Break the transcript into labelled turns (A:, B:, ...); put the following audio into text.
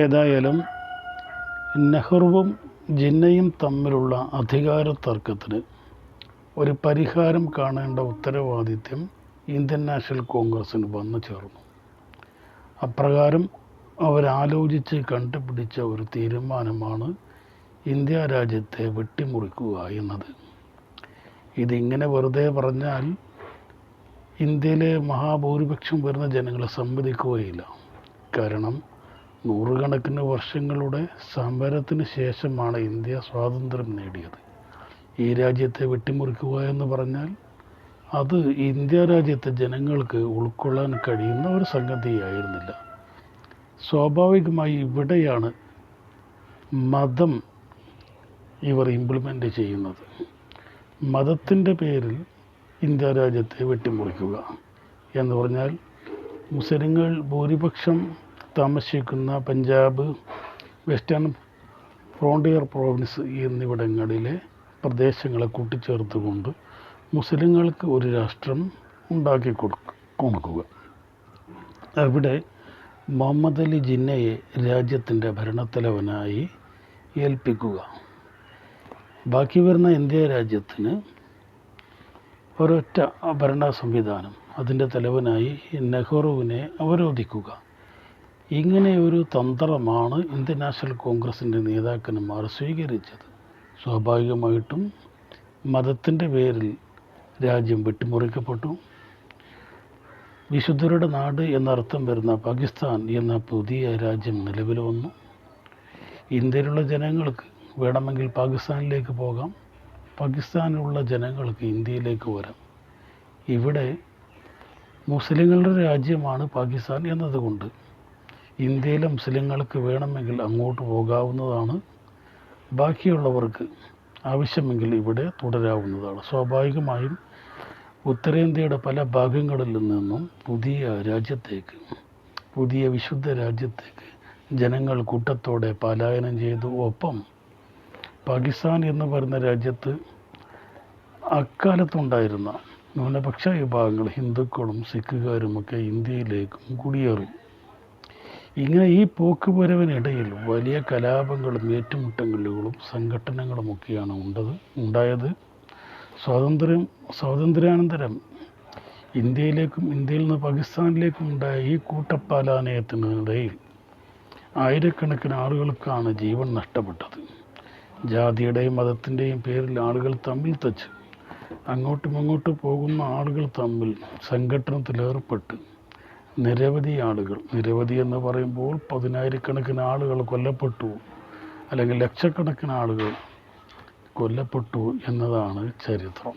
A: ഏതായാലും നെഹ്റുവും ജിന്നയും തമ്മിലുള്ള അധികാര തർക്കത്തിന് ഒരു പരിഹാരം കാണേണ്ട ഉത്തരവാദിത്യം ഇന്ത്യൻ നാഷണൽ കോൺഗ്രസ്സിന് വന്നു ചേർന്നു. അപ്രകാരം അവരാലോചിച്ച് കണ്ടുപിടിച്ച ഒരു തീരുമാനമാണ് ഇന്ത്യ രാജ്യത്തെ വെട്ടിമുറിക്കുക എന്നത്. ഇതിങ്ങനെ വെറുതെ പറഞ്ഞാൽ ഇന്ത്യയിലെ മഹാഭൂരിപക്ഷം വരുന്ന ജനങ്ങളെ സമ്മതിക്കുകയില്ല. കാരണം നൂറുകണക്കിന് വർഷങ്ങളുടെ സമരത്തിന് ശേഷമാണ് ഇന്ത്യ സ്വാതന്ത്ര്യം നേടിയത്. ഈ രാജ്യത്തെ വെട്ടിമുറിക്കുക എന്ന് പറഞ്ഞാൽ അത് ഇന്ത്യ രാജ്യത്തെ ജനങ്ങൾക്ക് ഉൾക്കൊള്ളാൻ കഴിയുന്ന ഒരു സംഗതിയായിരുന്നില്ല. സ്വാഭാവികമായി ഇവിടെയാണ് മതം ഇവർ ഇംപ്ലിമെന്റ് ചെയ്യുന്നത്. മതത്തിന്റെ പേരിൽ ഇന്ത്യ രാജ്യത്തെ വെട്ടിമുറിക്കുക എന്ന് പറഞ്ഞാൽ മുസ്ലിങ്ങൾ ഭൂരിപക്ഷം താമസിക്കുന്ന പഞ്ചാബ് വെസ്റ്റേൺ ഫ്രോണ്ടിയർ പ്രോവിൻസ് എന്നിവിടങ്ങളിലെ പ്രദേശങ്ങളെ കൂട്ടിച്ചേർത്തുകൊണ്ട് മുസ്ലിങ്ങൾക്ക് ഒരു രാഷ്ട്രം ഉണ്ടാക്കി കൊടുക്കുക. അവിടെ മുഹമ്മദ് അലി ജിന്നയെ രാജ്യത്തിന്റെ ഭരണത്തലവനായി ഏൽപ്പിക്കുക. ബാക്കി വരുന്ന ഇന്ത്യ രാജ്യത്തിന് ഒരൊറ്റ ഭരണ സംവിധാനം അതിന്റെ തലവനായി നെഹ്റുവിനെ അവരോധിക്കുക. ഇങ്ങനെ ഒരു തന്ത്രമാണ് ഇന്ത്യൻ നാഷണൽ കോൺഗ്രസിന്റെ നേതാക്കന്മാർ സ്വീകരിച്ചത്. സ്വാഭാവികമായിട്ടും മതത്തിന്റെ പേരിൽ രാജ്യം വെട്ടിമുറിക്കപ്പെട്ടു. വിശുദ്ധരുടെ നാട് എന്നർത്ഥം വരുന്ന പാകിസ്ഥാൻ എന്ന പുതിയ രാജ്യം നിലവിൽ വന്നു. ഇന്ത്യയിലുള്ള ജനങ്ങൾക്ക് വേണമെങ്കിൽ പാകിസ്ഥാനിലേക്ക് പോകാം. പാകിസ്ഥാനിലുള്ള ജനങ്ങൾക്ക് ഇന്ത്യയിലേക്ക് വരാം. ഇവിടെ മുസ്ലിങ്ങളുടെ രാജ്യമാണ് പാകിസ്ഥാൻ എന്നതുകൊണ്ട് ഇന്ത്യയിലെ മുസ്ലിങ്ങൾക്ക് വേണമെങ്കിൽ അങ്ങോട്ട് പോകാവുന്നതാണ്. ബാക്കിയുള്ളവർക്ക് ആവശ്യമെങ്കിൽ ഇവിടെ തുടരാവുന്നതാണ്. സ്വാഭാവികമായും ഉത്തരേന്ത്യയുടെ പല ഭാഗങ്ങളിൽ നിന്നും പുതിയ രാജ്യത്തേക്ക് പുതിയ വിശുദ്ധ രാജ്യത്തേക്ക് ജനങ്ങൾ കൂട്ടത്തോടെ പലായനം ചെയ്തു. ഒപ്പം പാകിസ്ഥാൻ എന്ന് പറയുന്ന രാജ്യത്ത് അക്കാലത്തുണ്ടായിരുന്ന ന്യൂനപക്ഷ വിഭാഗങ്ങൾ ഹിന്ദുക്കളും സിഖുകാരുമൊക്കെ ഇന്ത്യയിലേക്കും കുടിയേറി. ഇങ്ങനെ ഈ പോക്കുവരവിനിടയിൽ വലിയ കലാപങ്ങളും ഏറ്റുമുട്ടലുകളും സംഘടനകളുമൊക്കെയാണ് ഉണ്ടത് ഉണ്ടായത്. സ്വാതന്ത്ര്യം സ്വാതന്ത്ര്യാനന്തരം ഇന്ത്യയിലേക്കും ഇന്ത്യയിൽ നിന്ന് പാകിസ്ഥാനിലേക്കും ഉണ്ടായ ഈ കൂട്ടപ്പാലാനയത്തിനിടയിൽ ആയിരക്കണക്കിന് ആളുകൾക്കാണ് ജീവൻ നഷ്ടപ്പെട്ടത്. ജാതിയുടെയും മതത്തിന്റെയും പേരിൽ ആളുകൾ തമ്മിൽ തച്ച് അങ്ങോട്ടും അങ്ങോട്ടും പോകുന്ന ആളുകൾ തമ്മിൽ സംഘടനത്തിലേർപ്പെട്ട് നിരവധി ആളുകൾ നിരവധി എന്ന് പറയുമ്പോൾ പതിനായിരക്കണക്കിന് ആളുകൾ കൊല്ലപ്പെട്ടു അല്ലെങ്കിൽ ലക്ഷക്കണക്കിന് ആളുകൾ കൊല്ലപ്പെട്ടു എന്നതാണ് ചരിത്രം.